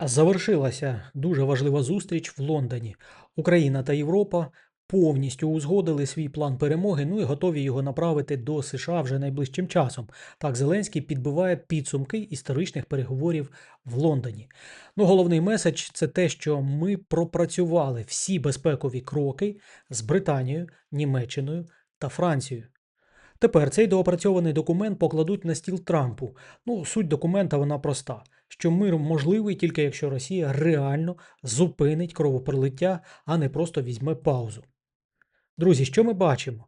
Завершилася дуже важлива зустріч в Лондоні. Україна та Європа повністю узгодили свій план перемоги, ну і готові його направити до США вже найближчим часом. Так, Зеленський підбиває підсумки історичних переговорів в Лондоні. Ну, головний меседж це те, що ми пропрацювали всі безпекові кроки з Британією, Німеччиною та Францією. Тепер цей доопрацьований документ покладуть на стіл Трампу. Ну, суть документа вона проста: що мир можливий тільки якщо Росія реально зупинить кровопролиття, а не просто візьме паузу. Друзі, що ми бачимо?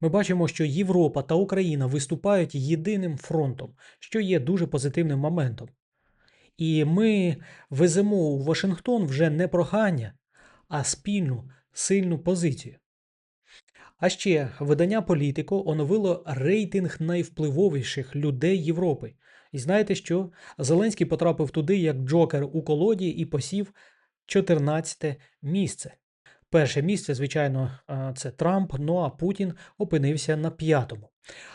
Ми бачимо, що Європа та Україна виступають єдиним фронтом, що є дуже позитивним моментом. І ми веземо у Вашингтон вже не прохання, а спільну сильну позицію. А ще видання Політико оновило рейтинг найвпливовіших людей Європи. І знаєте що? Зеленський потрапив туди як Джокер у колоді і посів 14 місце. Перше місце, звичайно, це Трамп, ну а Путін опинився на п'ятому.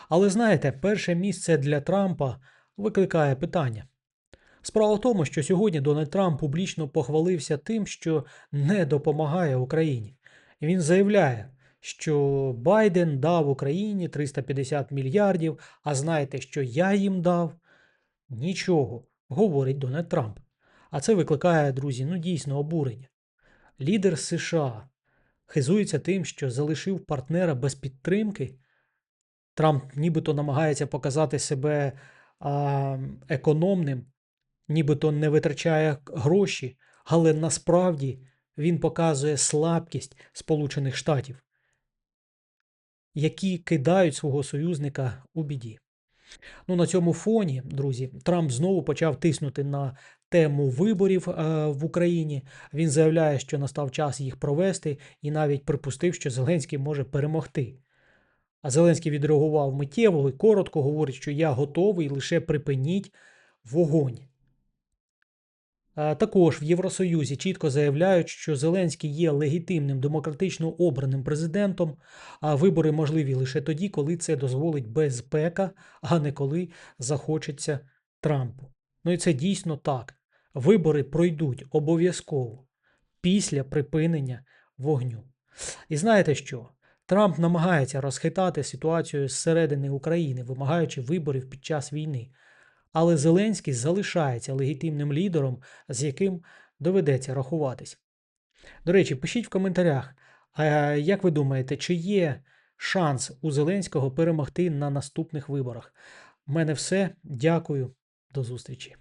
Але знаєте, перше місце для Трампа викликає питання. Справа в тому, що сьогодні Дональд Трамп публічно похвалився тим, що не допомагає Україні. Він заявляє, що Байден дав Україні 350 мільярдів, а знаєте, що я їм дав? Нічого, говорить Дональд Трамп. А це викликає, друзі, ну дійсно обурення. Лідер США хизується тим, що залишив партнера без підтримки. Трамп нібито намагається показати себе а, економним, нібито не витрачає гроші, але насправді він показує слабкість Сполучених Штатів, які кидають свого союзника у біді. Ну, на цьому фоні, друзі, Трамп знову почав тиснути на тему виборів е, в Україні. Він заявляє, що настав час їх провести, і навіть припустив, що Зеленський може перемогти. А Зеленський відреагував миттєво і коротко, говорить, що я готовий, лише припиніть вогонь. Е, Також в Євросоюзі чітко заявляють, що Зеленський є легітимним демократично обраним президентом, а вибори можливі лише тоді, коли це дозволить безпека, а не коли захочеться Трампу. Ну і це дійсно так. Вибори пройдуть обов'язково після припинення вогню. І знаєте що? Трамп намагається розхитати ситуацію зсередини України, вимагаючи виборів під час війни. Але Зеленський залишається легітимним лідером, з яким доведеться рахуватись. До речі, пишіть в коментарях, а як ви думаєте, чи є шанс у Зеленського перемогти на наступних виборах? У мене все. Дякую, до зустрічі.